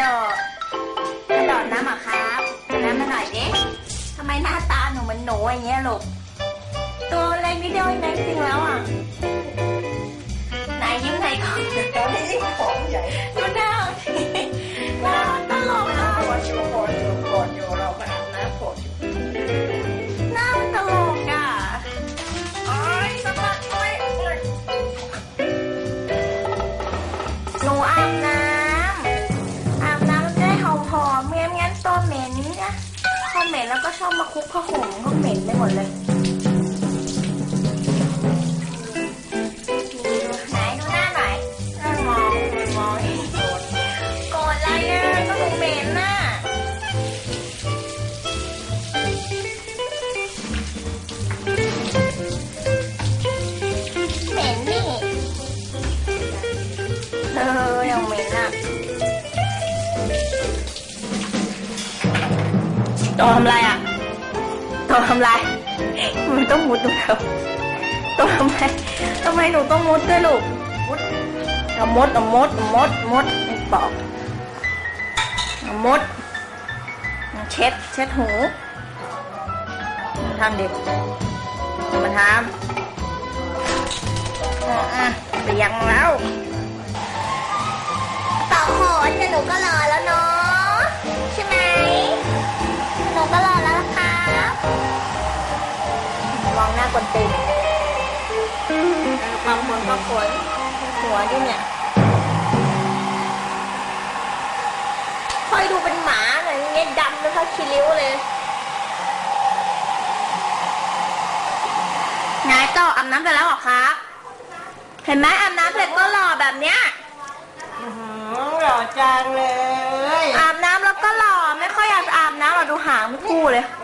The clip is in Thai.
ดอกระโดดน้ำหรอครับน้ำมาหน่อยดิทำไมหน้าตาหนูเหมือนหนูอย่างเงี้ยลูกตัวเล็กนิดเดียวเองนะจริงแล้วอะไหนยิ้มไหนก่อนตอนนี้ยิ่งผมใหญ่ งั้นตัวเหม็นนะพอบเหม็นแล้วก็ชอบมาคุกผ้าห่มก็เหม็นไปหมดเลยไหนดูหน้าหน่อยหน้ามองมองโกรธอะไรอะก็หนูเหม็นน่ะเหม็นนี่ ตัวทำไรอะตัวทำไรมันต้องมุดดูเถอะตัวทำไรทำไมหนูต้องมุดด้วยลูกมุดเอามดเอามดเอามดมดไอ้ปอกเอามดเช็ดเช็ดหูทำดิมาทำอะอะเปียงแล้วต่อโหนแต่หนูก็รอแล้ว มองหน้ากวนตีนบางคนก็ขนหัวดิเนี่ยคอยดูเป็นหมาหน่อยเงี้ยดำนะคะคิริ้วเลยนายต่ออาบน้ำไปแล้วเหรอครับ เห็นไหมอาบน้ำเสร็จก็หล่อแบบเนี้ยอื้อหือหล่อจังเลย อาบน้ำแล้วก็หล่อไม่ค่อยอยากจะอาบน้ำหรอกดูหางไม่คู่เลยเดี๋ยวดิ